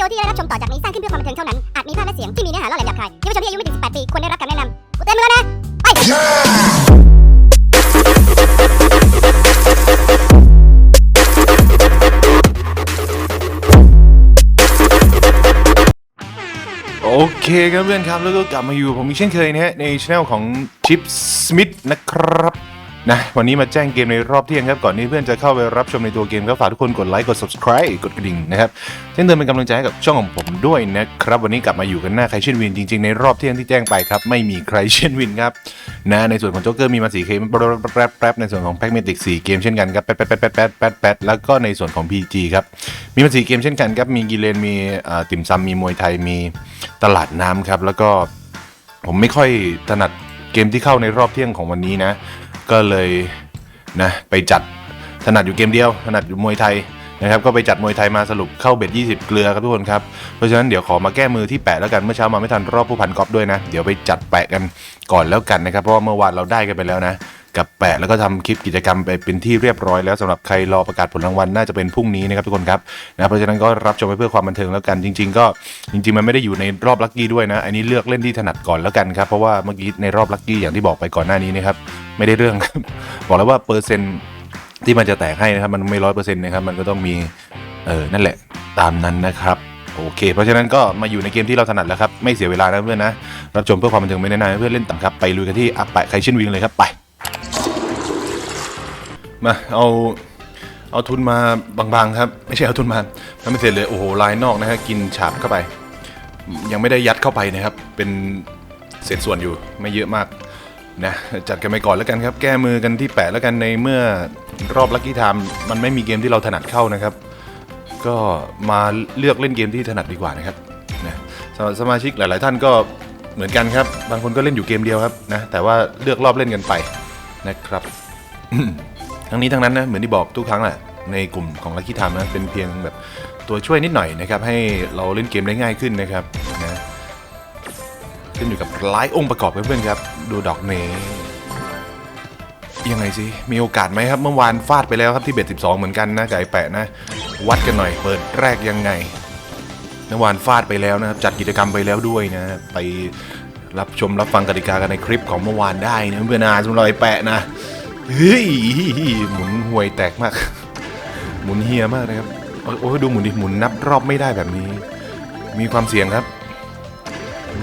ดีโอที่ได้รับชมต่อจากนี้สร้างขึ้นเพื่อความบันเทิงเท่านั้น อาจมีภาพและเสียงที่มีเนื้อหาล่อแหลมหยาบคายเยาวชนที่อายุไม่ถึง 18 ปีควรได้รับคำแนะนำกูเต็มแล้วนะไป โอเคครับเพื่อนครับแล้วก็กลับมาอยู่ผมอีกเช่นเคยนะฮะในช anel ของชิปสมิธนะครับ นะวันนี้มาแจ้งเกมในรอบเที่ยงครับก่อนที่เพื่อนจะเข้าไปรับชมในตัวเกมก็ฝากทุกคนกดไลค์กด subscribe กดกระดิ่งนะครับเช่นเดิมเป็นกำลังใจให้กับช่องของผมด้วยนะครับวันนี้กลับมาอยู่กันหน้าใครเช่นวินจริงๆในรอบเที่ยงที่แจ้งไปครับไม่มีใครเช่นวินครับนะในส่วนของโจ๊กเกอร์มีมาสีเกมแป๊บแป๊บในส่วนของแพ็กเมติกสี่เกมเช่นกันครับแป๊ดแป๊ดแป๊ดแป๊ดแป๊ดแป๊ดแล้วก็ในส่วนของ PG ครับมีมาสีเกมเช่นกันครับมีกิเลนมีติ่มซำมีมวยไทยมีตลาดน้ำครับแล้วก็ผมไม่ค่อยถนัดเกมที่เข้าในรอบเที่ยงของวันนี้นะ ก็เลยนะไปจัดถนัดอยู่เกมเดียวถนัดอยู่มวยไทยนะครับก็ไปจัดมวยไทยมาสรุปเข้าเบ็ด 20 เกลือครับทุกคนครับ เพราะฉะนั้นเดี๋ยวขอมาแก้มือที่แปะแล้วกันเมื่อเช้ามาไม่ทันรอบผู้พันกอล์ฟด้วยนะ เดี๋ยวไปจัดแปะกันก่อนแล้วกันนะครับ เพราะว่าเมื่อวานเราได้กันไปแล้วนะ กับแปะแล้วก็ทำคลิปกิจกรรมไปเป็นที่เรียบร้อยแล้วสำหรับใครรอประกาศผลรางวัลน่าจะเป็นพรุ่งนี้นะครับทุกคนครับนะเพราะฉะนั้นก็รับชมไปเพื่อความบันเทิงแล้วกันจริง ๆ ก็จริง ๆ มันไม่ได้อยู่ในรอบลัคกี้ด้วยนะอันนี้เลือกเล่นที่ถนัดก่อนแล้วกันครับเพราะว่าเมื่อกี้ในรอบลัคกี้อย่างที่บอกไปก่อนหน้านี้นะครับ ไม่ได้เรื่องบอกแล้วว่าเปอร์เซ็นต์ที่มันจะแตกให้นะครับ มันไม่ร้อยเปอร์เซ็นต์นะครับ มันก็ต้องมีเออนั่นแหละตามนั้นนะครับโอเค เพราะฉะนั้นก็มาอยู่ในเกมที่เราถนัดแล้วครับ ไม่เสียเวลานะเพื่อนนะ รับชมเพื่อความบันเทิงไม่แน่นอนเพื่อนเล่นต่ำครับ ไปลุยกันที่อัปไปใครชินวิงเลยครับไป มาเอาเอาทุนมาบางๆครับ ไม่ใช่เอาทุนมาทำไม่เสร็จเลยโอ้โหลายนอกนะฮะกินฉาบเข้าไป ยังไม่ได้ยัดเข้าไปนะครับ เป็นเศษส่วนอยู่ไม่เยอะมาก นะจัดกันไปก่อนแล้วกันครับ แก้มือกันที่แปะแล้วกันในเมื่อรอบลัคกี้ไทม์มันไม่มีเกมที่เราถนัดเข้านะครับ ก็มาเลือกเล่นเกมที่ถนัดดีกว่านะครับนะสำหรับสมาชิกหลาย ๆ ท่านก็เหมือนกันครับ บางคนก็เล่นอยู่เกมเดียวครับนะแต่ว่าเลือกรอบเล่นกันไปนะครับทั้งนี้ทั้งนั้นนะเหมือนที่บอกทุกครั้งแหละในกลุ่มของลัคกี้ไทม์นะเป็นเพียงแบบตัวช่วยนิดหน่อยนะครับให้เราเล่นเกมได้ง่ายขึ้นนะครับนะ ขึ้นอยู่กับหลายองค์ประกอบเพื่อนๆครับ ดูดอกเมย์ยังไงสิ มีโอกาสไหมครับ เมื่อวานฟาดไปแล้วครับที่เบ็ด12 เหมือนกันนะไอ้แปะนะ วัดกันหน่อยเปิดแรกยังไงเมื่อวานฟาดไปแล้วนะครับ จัดกิจกรรมไปแล้วด้วยนะ ไปรับชมรับฟังกติกากันในคลิปของเมื่อวานได้นะเพื่อนๆนะสำหรับไอ้แปะนะเฮ้ยหมุนห่วยแตกมาก หมุนเฮียมากนะครับโอ้ยโอ้ยดูหมุนดิหมุนนับรอบไม่ได้แบบนี้ มีความเสี่ยงครับ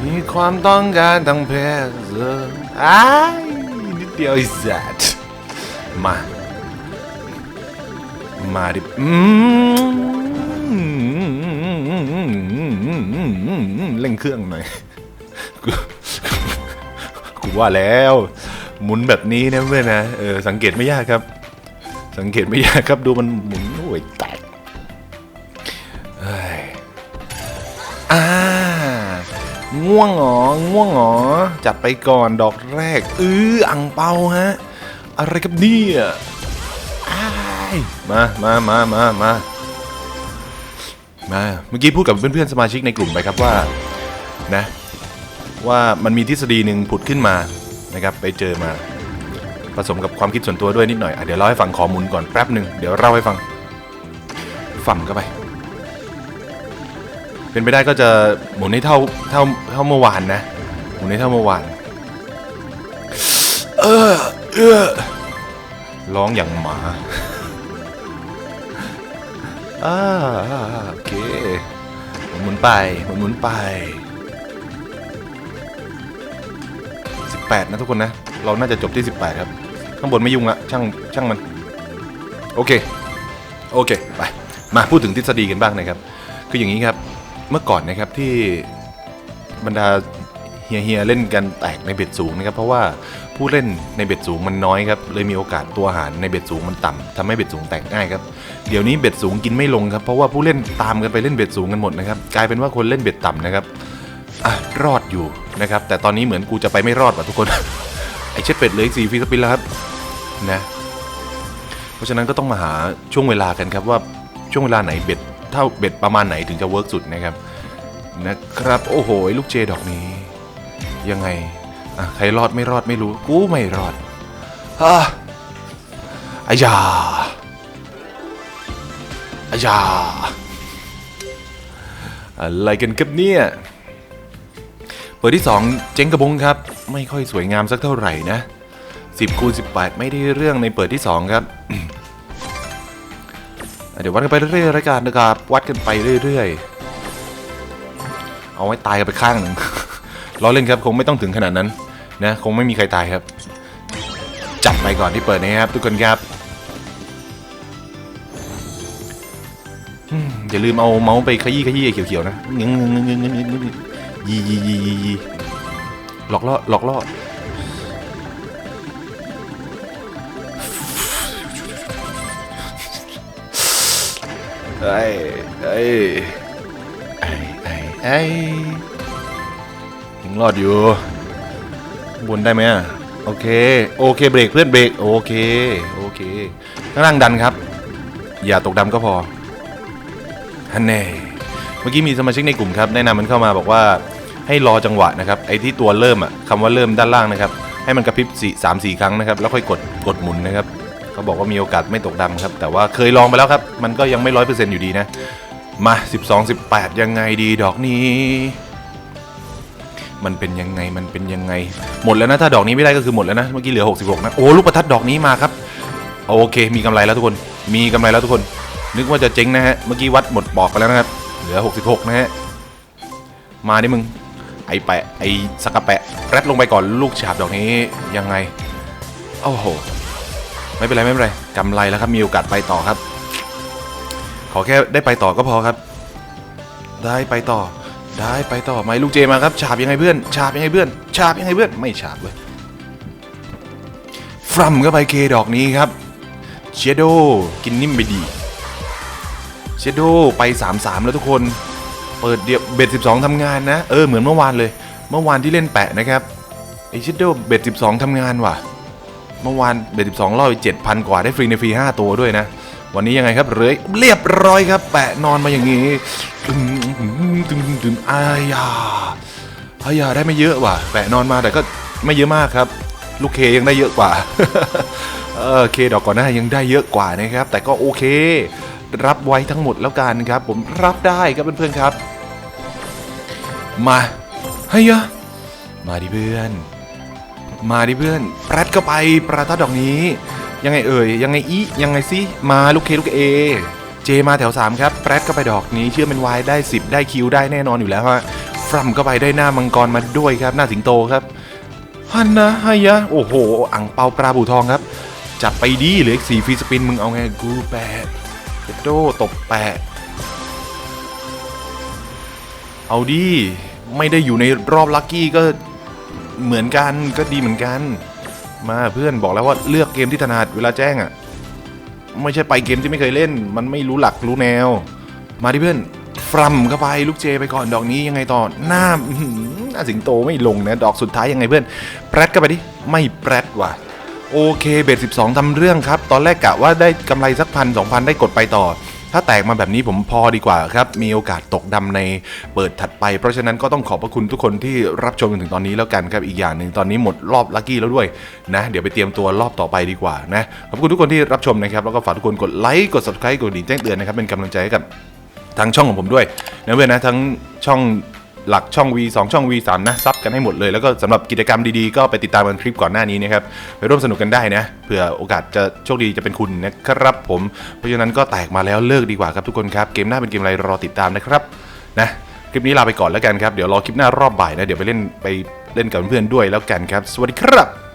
มีความต้องการทางเพศเหรออ้ายนิดเดียวไอ้สัตว์มา มาดิอืมเร่งเครื่องหน่อยกูว่าแล้วหมุนแบบนี้นะเพื่อนนะเออสังเกตไม่ยากครับ สังเกตไม่ยากครับดูมันหมุนโอ้ยต ง่วงเหรอ ง่วงเหรอ จัดไปก่อนดอกแรก อื้ออังเปาฮะ อะไรกับเนี่ยมามามามามามา เมื่อกี้พูดกับเพื่อนๆสมาชิกในกลุ่มไปครับว่า นะ ว่ามันมีทฤษฎีหนึ่งผุดขึ้นมา นะครับ ไปเจอมา ผสมกับความคิดส่วนตัวด้วยนิดหน่อยอเดี๋ยวเล่าให้ฟังขอหมุนก่อนแป๊บหนึ่ง เดี๋ยวเล่าให้ฟัง ฟังเข้าไป เป็นไปได้ก็จะหมุนให้เท่าเท่าเท่าเมื่อวานนะหมุนให้เท่าเมื่อวานเออเออร้องอย่างหมาอ่าโอเคหมุนไปหมุนหมุนไป 18 นะทุกคนนะ เราน่าจะจบที่ 18 ครับ ข้างบนไม่ยุ่งละช่างช่างมัน โอเค โอเค ไป มาพูดถึงทฤษฎีกันบ้างนะครับ คืออย่างนี้ครับ เมื่อก่อนนะครับที่บรรดาเฮียเฮียๆเล่นกันแตกในเบ็ดสูงนะครับ เพราะว่าผู้เล่นในเบ็ดสูงมันน้อยครับเลยมีโอกาสตัวหารในเบ็ดสูงมันต่ำทำให้เบ็ดสูงแตกง่ายครับเดี๋ยวนี้เบ็ดสูงกินไม่ลงครับเพราะว่าผู้เล่นตามกันไปเล่นเบ็ดสูงกันหมดนะครับกลายเป็นว่าคนเล่นเบ็ดต่ำนะครับอะรอดอยู่นะครับ แต่ตอนนี้เหมือนกูจะไปไม่รอดว่ะทุกคนไอเช็ดเป็ดเลยสี่ฟีสปินแล้วครับนะ เพราะฉะนั้นก็ต้องมาหาช่วงเวลากันครับว่าช่วงเวลาไหนเบ็ด เท่าเบ็ดประมาณไหนถึงจะเวิร์กสุดนะครับนะครับโอ้โหลูกเจดอกนี้ ยังไงอะใครรอดไม่รอดไม่รู้กูไม่รอดอะอายาอายาอะไรกันครับเนี่ยเปิดที่ 2 เจ๊งกระบงครับ ไม่ค่อยสวยงามสักเท่าไหร่นะ10คูณ18 ไม่ได้เรื่องในเปิดที่ 2 ครับ เดี๋ยววัดกันไปเรื่อยๆรายการนะครับ วัดกันไปเรื่อยๆ เอาไว้ตายกันไปข้างหนึ่งล้อเล่นครับคงไม่ต้องถึงขนาดนั้นนะคงไม่มีใครตายครับ จัดไปก่อนที่เปิดนะครับ ทุกคนครับอย่าลืมเอาเมาส์ไปขยี้ขยี้เขียวๆนะยียียียียีหลอกล่อหลอกล่อ เอ้ยเอ้ยไอ้ไอ้ไอ้ยังรอดอยู่บนได้ไหมอะโอเค โอเคเบรกเพื่อนเบรกโอเค โอเคข้างล่างดันครับ อย่าตกดำก็พอฮันแน่เมื่อกี้มีสมาชิกในกลุ่มครับแนะนำมันเข้ามาบอกว่าให้รอจังหวะนะครับไอ้ที่ตัวเริ่มอะคำว่าเริ่มด้านล่างนะครับ ให้มันกระพริบสี่สามสี่ครั้งนะครับ แล้วค่อยกดกดหมุนนะครับ เขาบอกว่ามีโอกาสไม่ตกดำครับ แต่ว่าเคยลองไปแล้วครับ มันก็ยังไม่ร้อยเปอร์เซ็นต์อยู่ดีนะ มา 12 18 ยังไงดีดอกนี้ มันเป็นยังไงมันเป็นยังไง หมดแล้วนะถ้าดอกนี้ไม่ได้ก็คือหมดแล้วนะเมื่อกี้เหลือ 66 นะ โอ้ลูกประทัดดอกนี้มาครับโอเค มีกำไรแล้วทุกคนมีกำไรแล้วทุกคน นึกว่าจะเจ๊งนะฮะเมื่อกี้วัดหมดบอกไปแล้วนะครับเหลือ 66 นะฮะมาดิมึงไอแปะไอสกกะแปะแรดลงไปก่อนลูกฉาบดอกนี้ยังไงโอ้โห ไม่เป็นไรไม่เป็นไรกำไรแล้วครับมีโอกาสไปต่อครับ ขอแค่ได้ไปต่อก็พอครับ ได้ไปต่อ ได้ไปต่อไหมลูกเจมาครับฉาบยังไงเพื่อนฉาบยังไงเพื่อนฉาบยังไงเพื่อนไม่ฉาบเลยฟรัมก็ไปเคดอกนี้ครับเชโดกินนิ่มไปดีเชโดไป 3-3 แล้วทุกคน เปิดเดียวเบ็ด12ทำงานนะ เออเหมือนเมื่อวานเลย เมื่อวานที่เล่นแปะนะครับไอเชโดเบ็ด12ทำงานว่ะ เมื่อวานเบ็ด12รอบเจ็ดพันกว่าได้ฟรีในฟรี5ตัวด้วยนะ วันนี้ยังไงครับเรยเรียบร้อยครับ แปะนอนมาอย่างนี้ตึงตึงตึงอายาอายาได้ไม่เยอะว่ะ แปะนอนมาแต่ก็ไม่เยอะมากครับ ลูกเคยังได้เยอะกว่าเออเคดอกก่อนหน้ายังได้เยอะกว่านะครับ แต่ก็โอเค รับไว้ทั้งหมดแล้วกันครับ ผมรับได้ครับเพื่อนๆครับ มาเฮ้ยะมาดิเพื่อน มาดิเพื่อนแปรดเข้าไปประทัดดอกนี้ ยังไงเอ่ยยังไงอียังไงซิมาลูกเคลูกเอเจมาแถว 3 ครับแปรดเข้าไปดอกนี้เชื่อเป็นวายได้ 10 ได้คิวได้แน่นอนอยู่แล้วฮะฟรัมเข้าไปได้หน้ามังกรมาด้วยครับ หน้าสิงโตครับฮันนะฮายะโอ้โหอ่างเปาปลาบูทองครับ จัดไปดีเหลืออีกสี่ฟรีสปินมึงเอาไงกูแปะเจโดตบแปะเอาดี ไม่ได้อยู่ในรอบลัคกี้ก็ เหมือนกันก็ดีเหมือนกัน มาเพื่อนบอกแล้วว่าเลือกเกมที่ถนัดเวลาแจ้งอะ่ะ ไม่ใช่ไปเกมที่ไม่เคยเล่น มันไม่รู้หลักรู้แนว มาดิเพื่อนฟรัมเข้าไปลูกเจไปก่อนดอกนี้ยังไงต่อหน้าหน้าสิงโตไม่ลงนะ ดอกสุดท้ายยังไงเพื่อนแปรดเข้าไปดิไม่แปรดว่ะโอเคเบส12ทำเรื่องครับ ตอนแรกกะว่าได้กำไรสักพันสองพันได้กดไปต่อ ถ้าแตกมาแบบนี้ผมพอดีกว่าครับ มีโอกาสตกดำในเปิดถัดไป เพราะฉะนั้นก็ต้องขอบพระคุณทุกคนที่รับชมจนถึงตอนนี้แล้วกันครับ อีกอย่างหนึ่งตอนนี้หมดรอบลัคกี้แล้วด้วยนะ เดี๋ยวไปเตรียมตัวรอบต่อไปดีกว่านะ ขอบคุณทุกคนที่รับชมนะครับ แล้วก็ฝากทุกคนกดไลค์ กด subscribe กดดิ่งแจ้งเตือนนะครับ เป็นกำลังใจให้กับทางช่องของผมด้วยนะเว้ยนะทั้งช่อง หลักช่อง V 2 ช่อง V 3นะซับกันให้หมดเลย แล้วก็สำหรับกิจกรรมดีๆ ก็ไปติดตามกันคลิปก่อนหน้านี้นะครับไปร่วมสนุกกันได้นะเผื่อโอกาสจะโชคดีจะเป็นคุณนะครับผมเพราะฉะนั้นก็แตกมาแล้วเลิกดีกว่าครับทุกคนครับเกมหน้าเป็นเกมอะไรรอติดตามนะครับนะคลิปนี้ลาไปก่อนแล้วกันครับเดี๋ยวรอคลิปหน้ารอบบ่ายนะเดี๋ยวไปเล่นไปเล่นกับเพื่อนๆด้วยแล้วกันครับ สวัสดีครับ